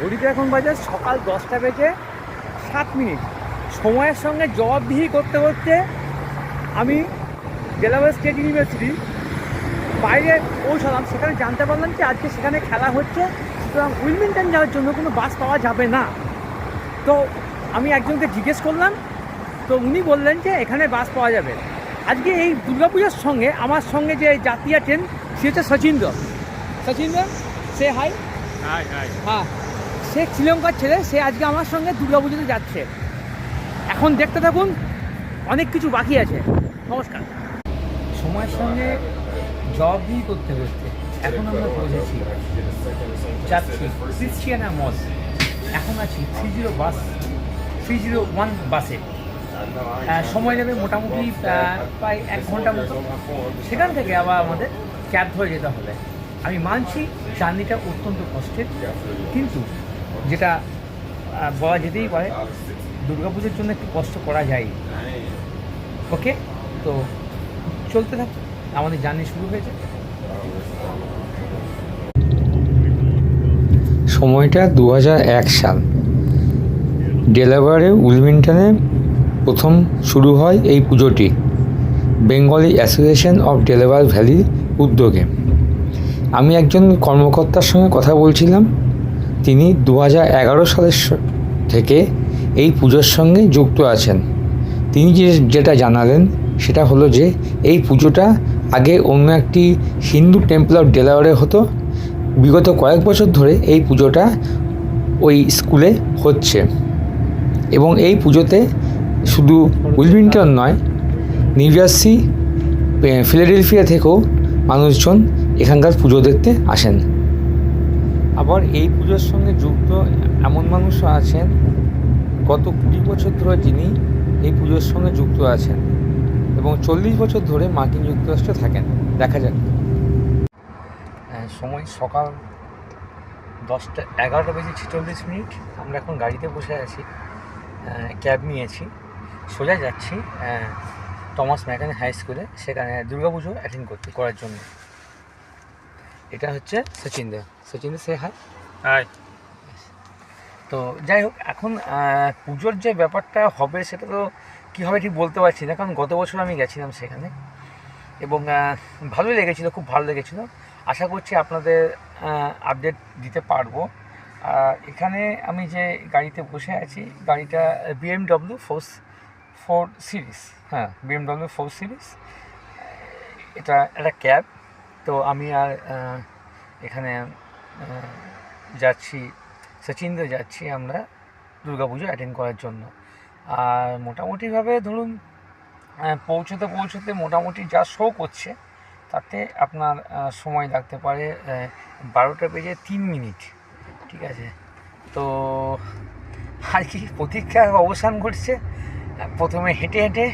ঘড়িতে এখন বাজে সকাল দশটা বেজে সাত মিনিট। সময়ের সঙ্গে জবাবদিহি করতে করতে আমি ডেলাওয়ার স্টেট ইউনিভার্সিটি বাইরে পৌঁছালাম। সেখানে জানতে পারলাম যে আজকে সেখানে খেলা হচ্ছে সুতরাং উইলমিংটন যাওয়ার জন্য কোনো বাস পাওয়া যাবে না। তো আমি একজনকে জিজ্ঞেস করলাম তো উনি বললেন যে এখানে বাস পাওয়া যাবে। আজকে এই দুর্গাপূজার সঙ্গে আমার সঙ্গে যে যাত্রী আছেন সে হচ্ছে সচিন্দ্র সচিন্দ্র সে হাই হাই হাই হ্যাঁ। সে শ্রীলঙ্কার ছেলে, সে আজকে আমার সঙ্গে দুর্গাপুজোতে যাচ্ছে। এখন দেখতে থাকুন, অনেক কিছু বাকি আছে। নমস্কার। সময়ের সঙ্গে জবাবদিহি করতে করতে এখন আমরা পৌঁছেছি যাচ্ছি ক্রিশ্চিয়ানা মল এখন আছি three zero bus three zero one বাসে সময় যাবে মোটামুটি প্রায় এক ঘণ্টা মতো। সেখান থেকে আবার আমাদের ক্যাব ধরে যেতে হবে। আমি মানছি জার্নিটা অত্যন্ত কষ্টের। কিন্তু যেটা বলা যেতেই পারে, দুর্গাপুজোর জন্য একটু কষ্ট করা যায়। ওকে? তো চলতে থাক, আমাদের জার্নি শুরু হয়েছে। সময়টা দু সাল। ডেলাওয়ারে উইলমিংটনে প্রথম শুরু হয় এই পুজোটি, বেঙ্গলি অ্যাসোসিয়েশন অফ ডেলাওয়ার ভ্যালির উদ্যোগে। আমি একজন কর্মকর্তার সঙ্গে কথা বলছিলাম তিনি দু সালের থেকে এই পুজোর সঙ্গে যুক্ত আছেন। তিনি যে, যেটা জানালেন সেটা হলো যে, এই পুজোটা আগে অন্য একটি হিন্দু টেম্পল অফ ডেলাওয়ারে হতো। বিগত কয়েক বছর ধরে এই পুজোটা ওই স্কুলে হচ্ছে। এবং এই পুজোতে শুধু উইলমিংটন নয়, নিউ জার্সি ফিলাডেলফিয়া থেকেও মানুষজন এখানকার পুজো দেখতে আসেন। আবার এই পুজোর সঙ্গে যুক্ত এমন মানুষও আছেন, গত কুড়ি বছর ধরে যিনি এই পুজোর সঙ্গে যুক্ত আছেন এবং চল্লিশ বছর ধরে মার্কিন যুক্তরাষ্ট্রে থাকেন। দেখা যাক। সময় সকাল দশটা, এগারোটা বেজে ছেচল্লিশ মিনিট। আমরা এখন গাড়িতে বসে আছি ক্যাব নিয়েছি। সোজা যাচ্ছি টমাস ম্যাকানি হাই স্কুলে। সেখানে দুর্গাপুজো অ্যাটেন্ড করতে করার জন্য। এটা হচ্ছে সচিনদা সচিনদা সে হাই। হাই। তো যাই হোক এখন পুজোর যে ব্যাপারটা হবে সেটা তো কী হবে ঠিক বলতে পারছি না কারণ গত বছর আমি গেছিলাম সেখানে। এবং ভালোই লেগেছিলো খুব ভালো লেগেছিলো। আশা করছি আপনাদের আপডেট দিতে পারব। এখানে আমি যে গাড়িতে বসে আছি গাড়িটা বিএমডব্লিউ ফোর ফোর সিরিজ হ্যাঁ বিএমডব্লিউ ফোর সিরিজ এটা একটা ক্যাব তো আমি আর এখানে যাচ্ছি সচিন্দ্র যাচ্ছি আমরা দুর্গাপুজো অ্যাটেন্ড করার জন্য। আর মোটামুটিভাবে ধরুন পৌঁছতে পৌঁছতে মোটামুটি যা শো করছে, তাতে আপনার সময় লাগতে পারে বারোটা বেজে তিন মিনিট, ঠিক আছে? তো আর কি প্রতীক্ষার অবসান ঘটছে, প্রথমে হেঁটে হেঁটে,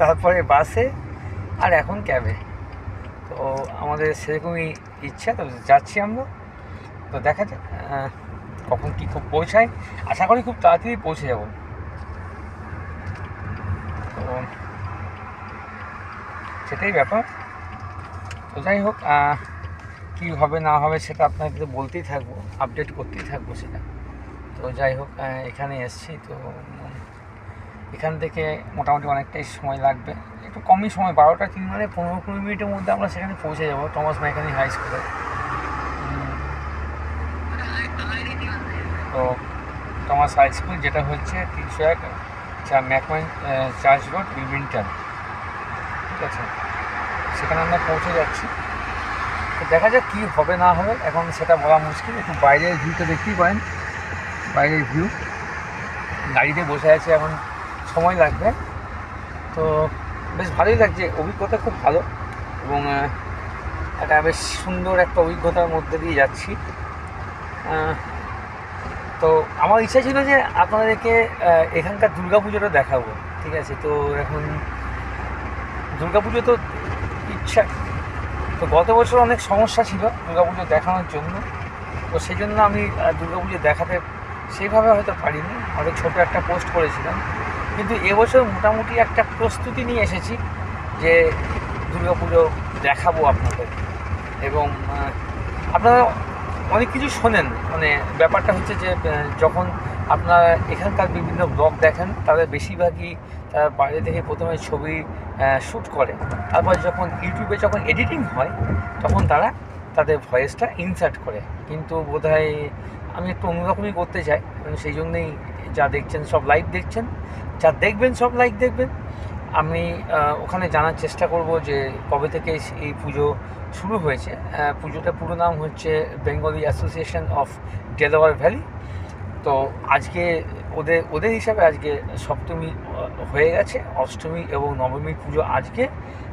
তারপরে বাসে, আর এখন ক্যাবে তো আমাদের সেরকমই ইচ্ছা, তো যাচ্ছি আমরা। তো দেখা যাক কখন কী খুব পৌঁছায়। আশা করি খুব তাড়াতাড়ি পৌঁছে যাব। তো সেটাই ব্যাপার। তো যাই হোক কী হবে না হবে সেটা আপনাকে তো বলতেই থাকব আপডেট করতেই থাকব সেটা। তো যাই হোক এখানে এসছি, তো এখান থেকে মোটামুটি অনেকটাই সময় লাগবে। একটু কমই সময়, বারোটা তিন মানে পনেরো কুড়ি মিনিটের মধ্যে আমরা সেখানে পৌঁছে যাব, টমাস মেকানি হাই স্কুলে। তো টমাস হাই স্কুল যেটা হচ্ছে তিনশো এক চার ম্যাকম্যান চার্চ রোড উইলমিংটন ঠিক আছে? সেখানে আমরা পৌঁছে যাচ্ছি। তো দেখা যাক কী হবে, না হবে, এখন সেটা বলা মুশকিল। একটু বাইরের ভিউটা দেখতেই পারেন। বাইরের ভিউ। গাড়িতে বসে আছে এখন, সময় লাগবে। তো বেশ ভালোই লাগছে, অভিজ্ঞতা খুব ভালো এবং একটা বেশ সুন্দর একটা অভিজ্ঞতার মধ্যে দিয়ে যাচ্ছি। তো আমার ইচ্ছা ছিল যে আপনাদেরকে এখানকার দুর্গাপুজোটা দেখাবো, ঠিক আছে? তো এখন দুর্গাপুজো তো ইচ্ছা, তো গত বছর অনেক সমস্যা ছিল দুর্গাপুজো দেখানোর জন্য। তো সেই জন্য আমি দুর্গাপুজো দেখাতে সেইভাবে হয়তো পারিনি। হয়তো ছোটো একটা পোস্ট করেছিলাম। কিন্তু এবছর মোটামুটি একটা প্রস্তুতি নিয়ে এসেছি যে দুর্গাপুজো দেখাবো আপনাদের। এবং আপনারা অনেক কিছু শোনেন। মানে ব্যাপারটা হচ্ছে যে যখন আপনারা এখানকার বিভিন্ন ব্লগ দেখেন, তাদের বেশিরভাগই তারা বাইরে থেকে প্রথমে ছবি শ্যুট করে। তারপর যখন ইউটিউবে যখন এডিটিং হয়, তখন তারা তাদের ভয়েসটা ইনসার্ট করে। কিন্তু বোধহয় আমি একটু অন্যরকমই করতে চাই। সেই জন্যই যা দেখছেন, সব লাইভ দেখছেন। যা দেখবেন, সব লাইক দেখবেন। আমি ওখানে জানার চেষ্টা করব যে কবে থেকে এই পুজো শুরু হয়েছে। পুজোটা পুরো নাম হচ্ছে Bengali Association of Delaware Valley তো আজকে ওদের ওদের হিসাবে আজকে সপ্তমী হয়ে গেছে। অষ্টমী এবং নবমীর পুজো আজকে।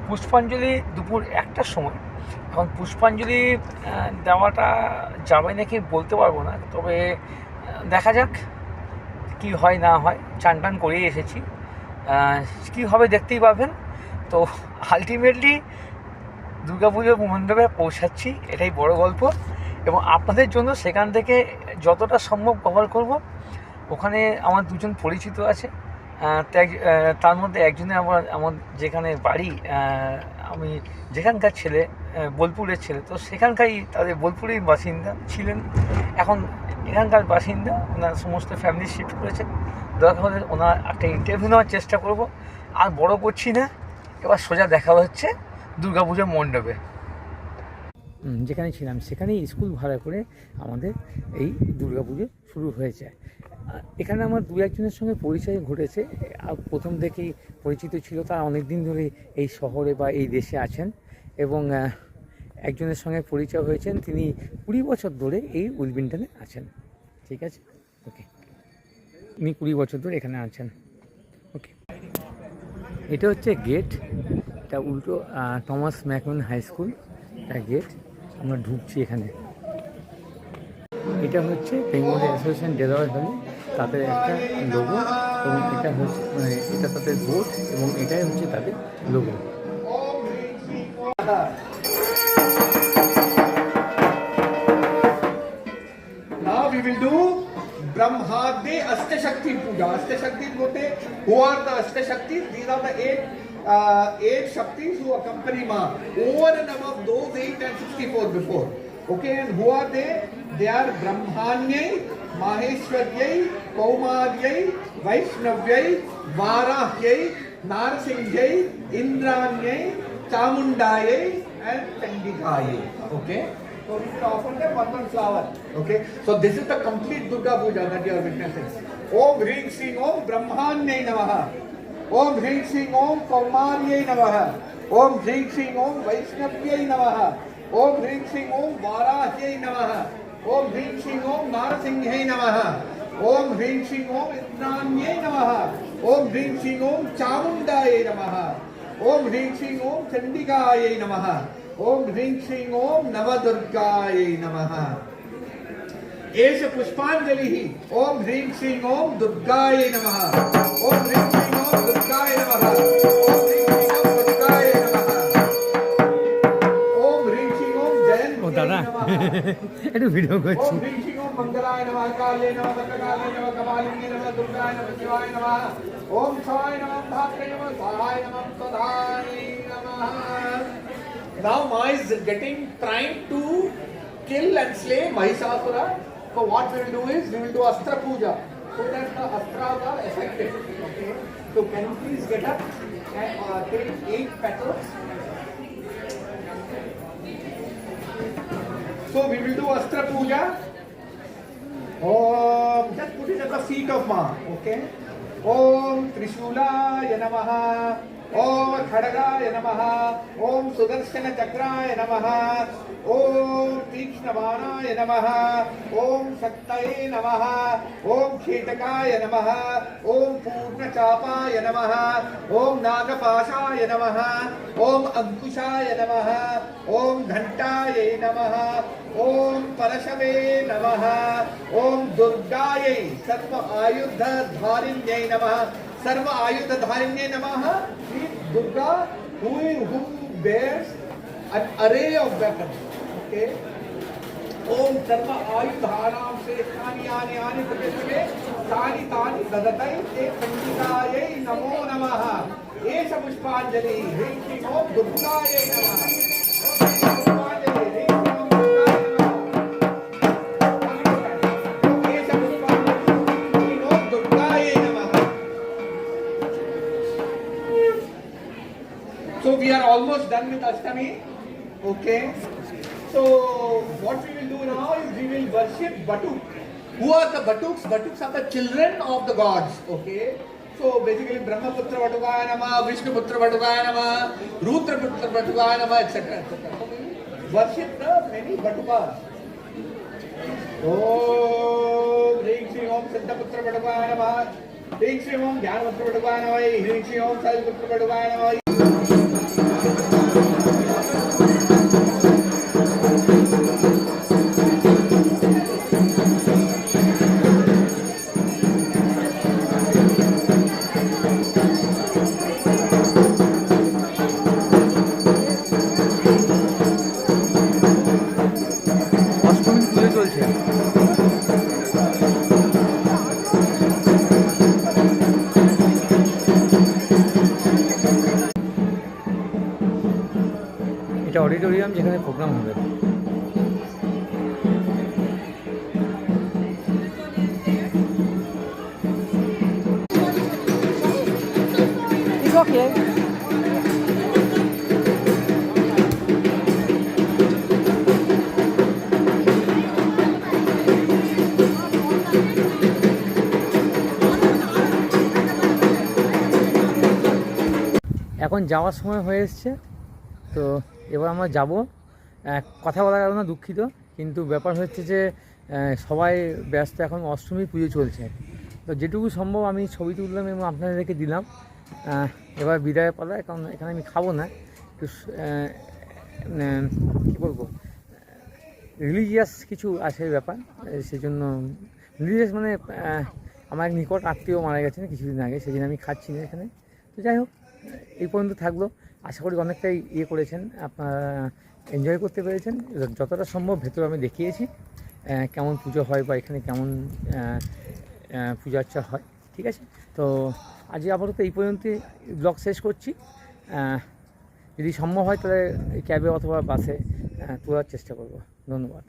পুষ্পাঞ্জলি দুপুর একটার সময়। এখন পুষ্পাঞ্জলি দেওয়াটা যাবে নাকি বলতে পারব না। তবে দেখা যাক। কি হয় না হয় চান টান করেই এসেছি। কী হবে দেখতেই পাবেন। তো আলটিমেটলি দুর্গাপুজোর মণ্ডপে পৌঁছাচ্ছি, এটাই বড় গল্প। এবং আপনাদের জন্য সেখান থেকে যতটা সম্ভব কভার করব। ওখানে আমার দুজন পরিচিত আছে। তার মধ্যে একজনে আমার আমার যেখানে বাড়ি আমি যেখানকার ছেলে বোলপুরের ছেলে। তো সেখানকারই তাদের বোলপুরেই বাসিন্দা ছিলেন। এখন এখানকার বাসিন্দা, ওনার সমস্ত ফ্যামিলি শিফট করেছেন। দরকার হলে ওনার একটা ইন্টারভিউ নেওয়ার চেষ্টা করব। আর বড় করছি না, এবার সোজা দেখা হচ্ছে দুর্গাপুজোর মণ্ডপে। যেখানে ছিলাম, সেখানেই স্কুল ভাড়া করে আমাদের এই দুর্গাপুজো শুরু হয়েছে। এখানে আমার দু একজনের সঙ্গে পরিচয় ঘটেছে। প্রথম থেকেই পরিচিত ছিল, তারা অনেক দিন ধরে এই শহরে বা এই দেশে আছেন। এবং একজনের সঙ্গে পরিচয় হয়েছেন, তিনি কুড়ি বছর ধরে এই উইলবিন্টনে আছেন। ঠিক আছে? ওকে উনি কুড়ি বছর ধরে এখানে আছেন। ওকে এটা হচ্ছে গেট এটা উল্টো টমাস ম্যাকমন হাই স্কুল এটা গেট আমরা ঢুকছি এখানে। এটা হচ্ছে বেঙ্গল অ্যাসোসিয়েশন ডেলাওয়ার ভ্যালি তাদের একটা লোগো এবং এটা হচ্ছে মানে এটা তাদের বোর্ড এবং এটাই হচ্ছে তাদের logo we will do Brahmadde Astashakti Puja. Astashakti बोलते who are the Astashaktis? These are the eight uh, eight Shaktis who accompany Ma. Over and above those eight and 64 before. Okay, and who are they? They are Brahmanyai, Maheshwaryai, Kaumaryai, Vaishnavyai, Varahyai, Narsinghai, Indranyai, Chamundayai, and Chandikayai. Okay. So we will offer them one one flower. Okay. So this is the complete Durga Puja that you are witnessing. Om Hring Sing Om Brahmanyai Namaha. Om Hring Sing Om Kaumaryai Namaha. Om Hring Sing Om Vaishnavyai Namaha. Om Hring Sing Om Varahyai Namaha. Om Hring Sing Om Narasinghai Namaha. Om Hring Sing Om Indranyai Namaha. Om Hring Sing Om Chamundayai Namaha. Om ह्रीं श्रीं ओम चंडिकायै नमः ओम ह्रीं श्री ओम नवदुर्गाय नमः। एष पुष्पाञ्जलिः ओम ह्रीं श्री ओम दुर्गाय नमः। ओम ह्रीं श्री ओम दुर्गाय नमः। ओम ह्रीं श्रीं ओम दुर्गाय ओम ओम ओम ओम मंगलाय नमः काले नमः वक्रकाले नमः कपालिनी नमः दुर्गाय नमः शिवाय नमः। ओम स्वाय नमः धात्रे नमः स्वाहाय नमः सदाय Now Ma is getting trying to kill and slay Mahishasura. So what we will do is we will do Astra Puja so that the Astras are effective. Okay. So can you please get up and uh, take eight petals. So we will do Astra Puja. Om, just put it at the feet of Ma, okay? Om Trishulaya Namaha. ओम खड़गाय नमः ओम सुदर्शन चक्राय नमः ओम तीक्ष्णबाणाय नमः ओम शक्तये नमः ओम कीटकाय नमः ओम पूर्णचापाय नमः ओम नागपाशाय नमः ओम अंकुशाय नमः ओम घंटाय नमः ओम परशवे नमः ओम दुर्गाय सर्व आयुध धारिण्यै नमः सर्व आयुध धारिण्यै नमः। Shri Durga who who bears, an array of weapons. Okay? ओम सर्व आयुधानां श्रेष्ठानि यानि यानि प्रतिष्ठे तानि तानि ददतै ते चण्डिकायै नमो नमः। एष पुष्पाञ्जलि ह्रीं श्रीं ओम दुर्गायै नमः। almost done with Ashtami. Okay. So what we will do now is we will worship Batuk. Who are the Batuks? Batuks are the children of the gods. Okay. So basically Brahmaputra Vatukaya Nama, Vishnuputra Vatukaya Nama, Rudraputra Vatukaya Nama, etc. etc. So we will worship the many Batukas. ओम ह्रीं श्री ओम सिद्धपुत्र पटुकाय नमः ह्रीं श्री ओम ज्ञानपुत्र पटुकाय नमः ह्रीं श्री ओम auditorium যেখানে program হবে okay. এখন যাওয়ার সময় হয়ে এসছে তো এবার আমরা যাব। কথা বলার কারণে দুঃখিত, কিন্তু ব্যাপার হচ্ছে যে সবাই ব্যস্ত, এখন অষ্টমী পুজো চলছে। তো যেটুকু সম্ভব আমি ছবি তুললাম এবং আপনাদেরকে দিলাম। এবার বিদায় পালা, কারণ এখানে আমি খাব না। একটু কী বলব? রিলিজিয়াস কিছু আছে ব্যাপার সেই জন্য রিলিজিয়াস মানে আমার নিকট আত্মীয় মারা গেছেন কিছুদিন আগে সেদিন আমি খাচ্ছি না এখানে। তো যাই হোক এই পর্যন্ত থাকল। আশা করি অনেকটাই ইয়ে করেছেন, আপনারা এনজয় করতে পেরেছেন। যতটা সম্ভব ভেতরে আমি দেখিয়েছি কেমন পুজো হয় বা এখানে কেমন পূজা আর্চা হয়, ঠিক আছে? তো আজ আপাতত এই পর্যন্তই ব্লগ শেষ করছি। যদি সম্ভব হয় তাহলে ক্যাবে অথবা বাসে তোলার চেষ্টা করব। ধন্যবাদ।